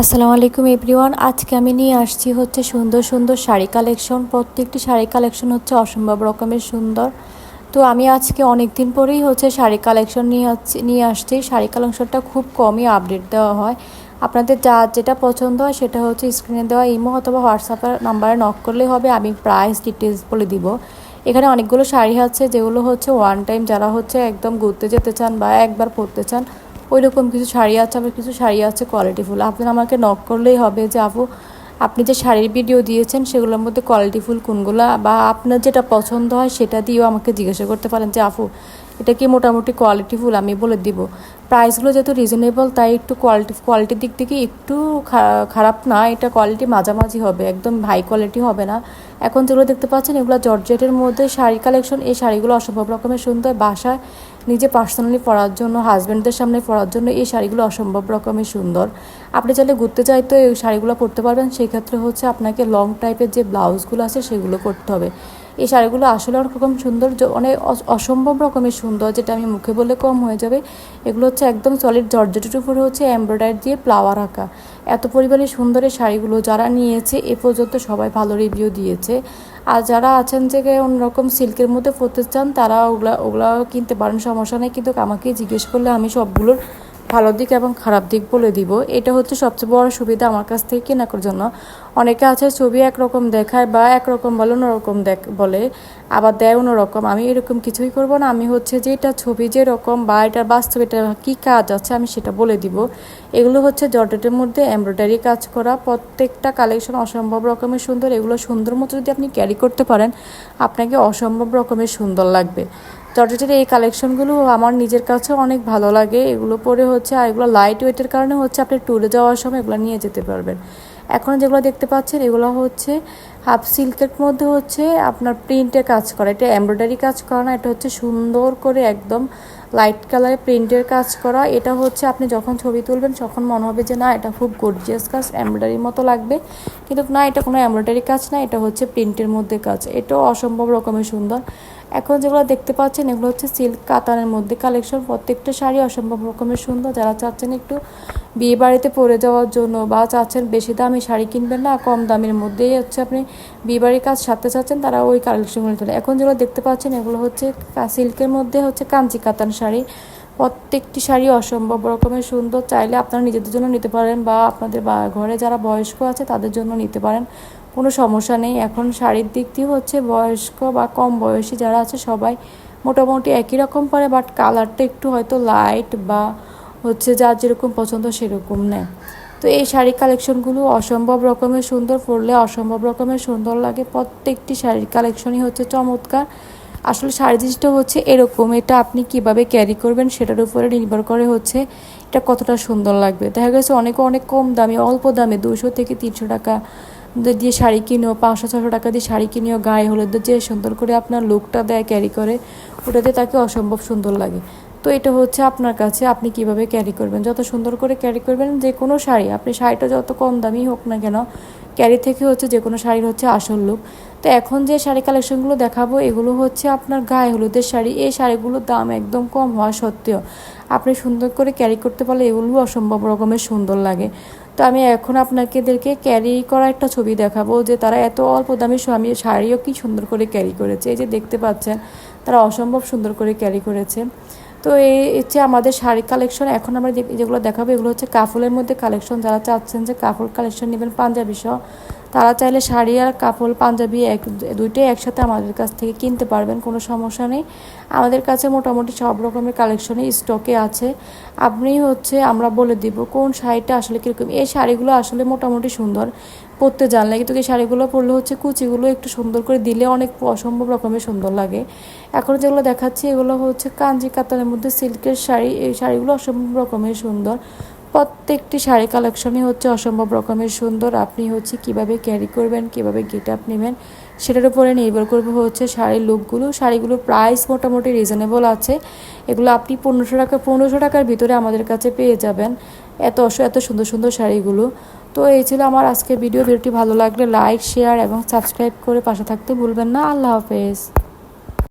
আসসালামু আলাইকুম এভরিওয়ান। আজকে আমি নিয়ে আসছি হচ্ছে সুন্দর সুন্দর শাড়ি কালেকশন। প্রত্যেকটি শাড়ি কালেকশন হচ্ছে অসম্ভব রকমের সুন্দর। তো আমি আজকে অনেক দিন পরেই হচ্ছে শাড়ি কালেকশন নিয়ে আসছি নিয়ে আসছি। শাড়ি কালেকশনটা খুব কমই আপডেট দেওয়া হয়। আপনাদের যা যেটা পছন্দ হয় সেটা হচ্ছে স্ক্রিনে দেওয়া ইমো অথবা হোয়াটসঅ্যাপের নাম্বারে নক করলেই হবে। আমি প্রাইস ডিটেলস বলে দিব। এখানে অনেকগুলো শাড়ি আছে যেগুলো হচ্ছে ওয়ান টাইম যারা হচ্ছে একদম ঘুরতে যেতে চান বা একবার পরতে চান ওই রকম কিছু শাড়ি আছে, আবার কিছু শাড়ি আছে কোয়ালিটিফুল আপনারা আমাকে নক করলেই হবে যে, আপু, আপনি যে শাড়ির ভিডিও দিয়েছেন, সেগুলোর মধ্যে কোয়ালিটিফুল কোনগুলো? বা আপনার যেটা পছন্দ হয়, সেটা দিয়েও আমাকে জিজ্ঞাসা করতে পারেন যে, আপু, এটা কি মোটামুটি কোয়ালিটিফুল আমি বলে দিব। প্রাইসগুলো যেহেতু রিজনেবল তাই একটু কোয়ালিটি কোয়ালিটির দিক থেকে একটু খারাপ না। এটা কোয়ালিটি মাঝামাঝি হবে, একদম হাই কোয়ালিটি হবে না। এখন যেগুলো দেখতে পাচ্ছেন, এগুলো জর্জেটের মধ্যে শাড়ি কালেকশন এই শাড়িগুলো অসম্ভব রকমের সুন্দর। বাসায় নিজে পার্সোনালি পরার জন্য হাজব্যান্ডদের সামনে পরার জন্য এই শাড়িগুলো অসম্ভব রকমের সুন্দর। আপনি চাইলে ঘুরতে চাইতে এই শাড়িগুলো পরতে পারবেন। সেই ক্ষেত্রে হচ্ছে আপনাকে লং টাইপের যে ব্লাউজগুলো আছে, সেগুলো করতে হবে। এই শাড়িগুলো আসলে অনেক রকম সুন্দর অনেক অসম্ভব রকমের সুন্দর, যেটা আমি মুখে বলে কম হয়ে যাবে। এগুলো হচ্ছে একদম সলিড জর্জেটের উপরে হচ্ছে এমব্রয়ডারি দিয়ে ফ্লাওয়ার আঁকা। এত পরিমাণে সুন্দর এই শাড়িগুলো যারা নিয়েছে, এ পর্যন্ত সবাই ভালো রিভিউ দিয়েছে। আর যারা আছেন যে অন্যরকম সিল্কের মধ্যে পরতে চান, তারা ওগুলা ওগুলা কিনতে পারেন, সমস্যা নেই। কিন্তু আমাকে জিজ্ঞেস করলে আমি সবগুলোর ভালো দিক এবং খারাপ দিক বলে দিব। এটা হচ্ছে সবচেয়ে বড় সুবিধা আমার কাছ থেকে কেনার জন্য। অনেকে আছে ছবি একরকম দেখায় বা একরকম বলে অন্যরকম দেখ বলে, আবার দেয় অন্যরকম। আমি এরকম কিছুই করব না। আমি হচ্ছে যে এটা ছবি যেরকম বা এটার বাস্তব এটা কী কাজ আছে আমি সেটা বলে দিব। এগুলো হচ্ছে জর্ডেটের মধ্যে এমব্রয়ডারি কাজ করা। প্রত্যেকটা কালেকশন অসম্ভব রকমের সুন্দর। এগুলো সুন্দর মতো যদি আপনি ক্যারি করতে পারেন, আপনাকে অসম্ভব রকমের সুন্দর লাগবে। জর্জেটের এই কালেকশনগুলো আমার নিজের কাছেও অনেক ভালো লাগে। এগুলো পরে হচ্ছে, আর এগুলো লাইট ওয়েটের কারণে হচ্ছে আপনি ট্যুরে যাওয়ার সময় এগুলো নিয়ে যেতে পারবেন। এখন যেগুলো দেখতে পাচ্ছেন, এগুলো হচ্ছে হাফ সিল্কের মধ্যে হচ্ছে আপনার প্রিন্টে কাজ করা। এটা এমব্রয়ডারি কাজ করা না, এটা হচ্ছে সুন্দর করে একদম লাইট কালারে প্রিন্টের কাজ করা। এটা হচ্ছে আপনি যখন ছবি তুলবেন, তখন মনে হবে যে না, এটা খুব গর্জিয়াস কাজ এমব্রয়ডারির মতো লাগবে। কিন্তু না, এটা কোনো এমব্রয়ডারি কাজ না, এটা হচ্ছে প্রিন্টের মধ্যে কাজ। এটাও অসম্ভব রকমের সুন্দর। এখন যেগুলো দেখতে পাচ্ছেন, এগুলো হচ্ছে সিল্ক কাতানের মধ্যে কালেকশন প্রত্যেকটা শাড়ি অসম্ভব রকমের সুন্দর। যারা চাচ্ছেন একটু বিয়ে বাড়িতে পরে যাওয়ার জন্য বা চাচ্ছেন বেশি দামি শাড়ি কিনবেন না, কম দামের মধ্যেই হচ্ছে আপনি বিয়ে বাড়ির কাজ সারতে চাচ্ছেন, তারা ওই কালেকশনগুলো তোলে এখন যেগুলো দেখতে পাচ্ছেন, এগুলো হচ্ছে সিল্কের মধ্যে হচ্ছে কাঞ্চি কাতান শাড়ি। প্রত্যেকটি শাড়ি অসম্ভব রকমের সুন্দর। চাইলে আপনারা নিজেদের জন্য নিতে পারেন বা আপনাদের ঘরে যারা বয়স্ক আছে তাদের জন্য নিতে পারেন। কোনো সমস্যা নেই। এখন শাড়ির দিক দিয়ে হচ্ছে বয়স্ক বা কম বয়সী যারা আছে সবাই মোটামুটি একই রকম পারে বাট কালারটা একটু হয়তো লাইট বা হচ্ছে যার যেরকম পছন্দ সেরকম নেয়। তো এই শাড়ি কালেকশনগুলো অসম্ভব রকমের সুন্দর পরলে অসম্ভব রকমের সুন্দর লাগে। প্রত্যেকটি শাড়ির কালেকশনই হচ্ছে চমৎকার। আসলে শাড়ি জিনিসটা হচ্ছে এরকম, এটা আপনি কীভাবে ক্যারি করবেন সেটার উপরে নির্ভর করে হচ্ছে এটা কতটা সুন্দর লাগবে। দেখা গেছে অনেকে অনেক কম দামে, অল্প দামে দুশো থেকে তিনশো টাকা দিয়ে শাড়ি কিনেও, পাঁচশো ছশো টাকা দিয়ে শাড়ি কিনেও গায়ে হলুদ যে সুন্দর করে আপনার লুকটা দেয় ক্যারি করে, ওটাতে তাকে অসম্ভব সুন্দর লাগে। তো এটা হচ্ছে আপনার কাছে, আপনি কীভাবে ক্যারি করবেন? যত সুন্দর করে ক্যারি করবেন যে কোনো শাড়ি, আপনি শাড়িটা যত কম দামি হোক না কেন ক্যারি থেকে হচ্ছে যে কোনো শাড়ির হচ্ছে আসল লুক তো এখন যে শাড়ি কালেকশনগুলো দেখাবো, এগুলো হচ্ছে আপনার গায়ে হলুদের শাড়ি। এই শাড়িগুলোর দাম একদম কম হওয়া সত্ত্বেও আপনি সুন্দর করে ক্যারি করতে পারলে এগুলো অসম্ভব রকমের সুন্দর লাগে। তো আমি এখন আপনাকেদেরকে ক্যারি করা একটা ছবি দেখাবো যে তারা এত অল্প দামি স্বামী শাড়িও কি সুন্দর করে ক্যারি করেছে। এই যে দেখতে পাচ্ছেন, তারা অসম্ভব সুন্দর করে ক্যারি করেছে। তো এই হচ্ছে আমাদের শাড়ি কালেকশন এখন আমরা যেগুলো দেখাবো, এগুলো হচ্ছে কাফলের মধ্যে কালেকশন যারা চাচ্ছেন যে কাপড় কালেকশন নেবেন পাঞ্জাবি সহ তারা চাইলে শাড়ি আর কাপড়, পাঞ্জাবি এক, দুইটাই একসাথে আমাদের কাছ থেকে কিনতে পারবেন, কোনো সমস্যা নেই। আমাদের কাছে মোটামুটি সব রকমের কালেকশনই স্টকে আছে। আপনি হচ্ছে, আমরা বলে দিব কোন শাড়িটা আসলে কীরকম। এই শাড়িগুলো আসলে মোটামুটি সুন্দর পরতে জানলে কিন্তু এই শাড়িগুলো পরলে হচ্ছে কুচিগুলো একটু সুন্দর করে দিলে অনেক অসম্ভব রকমের সুন্দর লাগে। এখন যেগুলো দেখাচ্ছি, এগুলো হচ্ছে কাঞ্জি কাতানের মধ্যে সিল্কের শাড়ি, এই শাড়িগুলো অসম্ভব রকমের সুন্দর। প্রত্যেকটি শাড়ি কালেকশনই হচ্ছে অসম্ভব রকমের সুন্দর। আপনি হচ্ছে কীভাবে ক্যারি করবেন, কীভাবে গেট আপ নেবেন, সেটার উপরে নির্ভর করবে হচ্ছে শাড়ির লুকগুলো শাড়িগুলোর প্রাইস মোটামুটি রিজনেবল আছে। এগুলো আপনি পনেরোশো টাকা, পনেরোশো টাকার ভিতরে আমাদের কাছে পেয়ে যাবেন। এত এত সুন্দর সুন্দর শাড়িগুলো। তো এই ছিল আমার আজকের ভিডিও ভিডিওটি ভালো লাগলে লাইক শেয়ার এবং সাবস্ক্রাইব করে পাশে থাকতে ভুলবেন না। আল্লাহ হাফেজ।